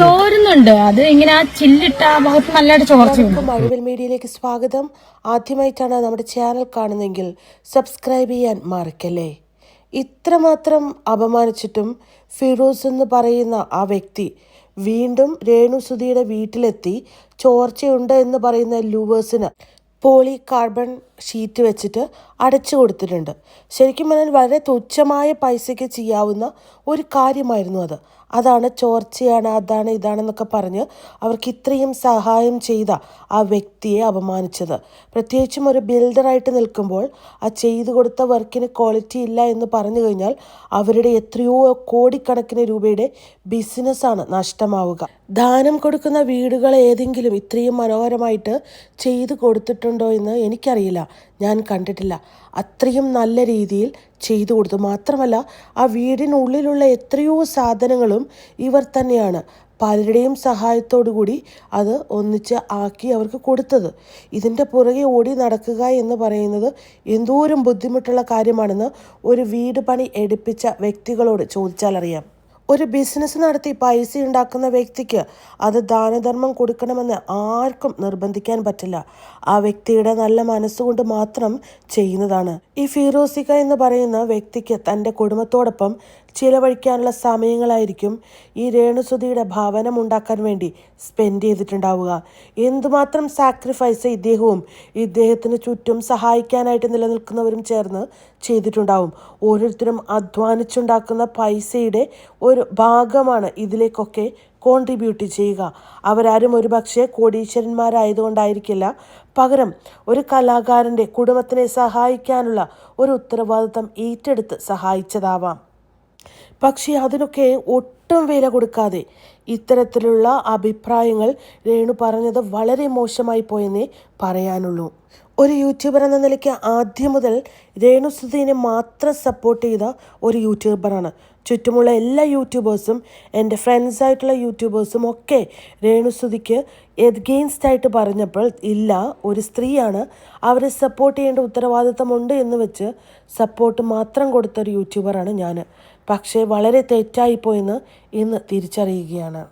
ചോരുന്നുണ്ട്. അത് ഇങ്ങനെ ആ ചില്ലിട്ട ആ ഭാഗത്ത് നല്ലതായിട്ട് ചോർച്ചയുണ്ട്. മഴവിൽ മീഡിയയിലേക്ക് സ്വാഗതം. ആദ്യമായിട്ടാണ് നമ്മുടെ ചാനൽ കാണുന്നെങ്കിൽ സബ്സ്ക്രൈബ് ചെയ്യാൻ മറക്കല്ലേ? ഇത്രമാത്രം അപമാനിച്ചിട്ടും ഫിറോസ് എന്ന് പറയുന്ന ആ വ്യക്തി വീണ്ടും രേണു സുധിയുടെ വീട്ടിലെത്തി ചോർച്ചയുണ്ട് എന്ന് പറയുന്ന ലൂവേഴ്സിന് പോളി കാർബൺ ഷീറ്റ് വെച്ചിട്ട് അടച്ചു കൊടുത്തിട്ടുണ്ട്. ശരിക്കും പറഞ്ഞാൽ വളരെ തുച്ഛമായ പൈസയ്ക്ക് ചെയ്യാവുന്ന ഒരു കാര്യമായിരുന്നു അത്. അതാണ് ചോർച്ചയാണ് അതാണ് ഇതാണെന്നൊക്കെ പറഞ്ഞ് അവർക്ക് ഇത്രയും സഹായം ചെയ്ത ആ വ്യക്തിയെ അപമാനിച്ചത്. പ്രത്യേകിച്ചും ഒരു ബിൽഡറായിട്ട് നിൽക്കുമ്പോൾ ആ ചെയ്തു കൊടുത്ത വർക്കിന് ക്വാളിറ്റി ഇല്ല എന്ന് പറഞ്ഞു കഴിഞ്ഞാൽ അവരുടെ എത്രയോ കോടിക്കണക്കിന് രൂപയുടെ ബിസിനസ്സാണ് നഷ്ടമാവുക. ദാനം കൊടുക്കുന്ന വീടുകൾ ഏതെങ്കിലും ഇത്രയും മനോഹരമായിട്ട് ചെയ്തു കൊടുത്തിട്ടുണ്ടോ എന്ന് എനിക്കറിയില്ല. ഞാൻ കണ്ടിട്ടില്ല. അത്രയും നല്ല രീതിയിൽ ചെയ്തു കൊടുത്തു. മാത്രമല്ല ആ വീടിനുള്ളിലുള്ള എത്രയോ സാധനങ്ങളും ഇവർ തന്നെയാണ് പലരുടെയും കൂടി അത് ഒന്നിച്ച് ആക്കി അവർക്ക് കൊടുത്തത്. ഇതിന്റെ പുറകെ ഓടി നടക്കുക എന്ന് പറയുന്നത് എന്തോരം ബുദ്ധിമുട്ടുള്ള കാര്യമാണെന്ന് ഒരു വീട് പണി എടുപ്പിച്ച വ്യക്തികളോട് ചോദിച്ചാലറിയാം ഒരു ബിസിനസ് നടത്തി പൈസ ഉണ്ടാക്കുന്ന വ്യക്തിക്ക് അത് ദാനധർമ്മം കൊടുക്കണമെന്ന് ആർക്കും നിർബന്ധിക്കാൻ പറ്റില്ല. ആ വ്യക്തിയുടെ നല്ല മനസ്സുകൊണ്ട് മാത്രം ചെയ്യുന്നതാണ്. ഈ ഫിറോസിക എന്ന് പറയുന്ന വ്യക്തിക്ക് തന്റെ കുടുംബത്തോടൊപ്പം ചിലവഴിക്കാനുള്ള സമയങ്ങളായിരിക്കും ഈ രേണുസുതിയുടെ ഭവനം ഉണ്ടാക്കാൻ വേണ്ടി സ്പെൻഡ് ചെയ്തിട്ടുണ്ടാവുക. എന്തുമാത്രം സാക്രിഫൈസ് ഇദ്ദേഹവും ഇദ്ദേഹത്തിന് ചുറ്റും സഹായിക്കാനായിട്ട് നിലനിൽക്കുന്നവരും ചേർന്ന് ചെയ്തിട്ടുണ്ടാവും. ഓരോരുത്തരും അധ്വാനിച്ചുണ്ടാക്കുന്ന പൈസയുടെ ഒരു ഭാഗമാണ് ഇതിലേക്കൊക്കെ കോൺട്രിബ്യൂട്ട് ചെയ്യുക. അവരാരും ഒരു പക്ഷേ കോടീശ്വരന്മാരായതുകൊണ്ടായിരിക്കില്ല. പകരം ഒരു കലാകാരന്റെ കുടുംബത്തിനെ സഹായിക്കാനുള്ള ഒരു ഉത്തരവാദിത്തം ഏറ്റെടുത്ത് സഹായിച്ചതാവാം. പക്ഷേ അതിനൊക്കെ ഒട്ടും വില കൊടുക്കാതെ ഇത്തരത്തിലുള്ള അഭിപ്രായങ്ങൾ രേണു പറഞ്ഞത് വളരെ മോശമായി പോയെന്നേ പറയാനുള്ളൂ. ഒരു യൂട്യൂബർ എന്ന നിലയ്ക്ക് ആദ്യം മുതൽ രേണുസുധീനെ മാത്രം സപ്പോർട്ട് ചെയ്ത ഒരു യൂട്യൂബറാണ് ചുറ്റുമുള്ള എല്ലാ യൂട്യൂബേഴ്സും എന്റെ ഫ്രണ്ട്സായിട്ടുള്ള യൂട്യൂബേഴ്സും ഒക്കെ രേണുസുതിക്ക് എഗെയിൻസ്റ്റ് ആയിട്ട് പറഞ്ഞപ്പോൾ ഇല്ല ഒരു സ്ത്രീയാണ് അവരെ സപ്പോർട്ട് ചെയ്യേണ്ട ഉത്തരവാദിത്തമുണ്ട് എന്ന് വെച്ച് സപ്പോർട്ട് മാത്രം കൊടുത്ത ഒരു യൂട്യൂബറാണ് ഞാൻ പക്ഷേ വളരെ തെറ്റായിപ്പോയെന്ന് ഇന്ന് തിരിച്ചറിയുകയാണ്.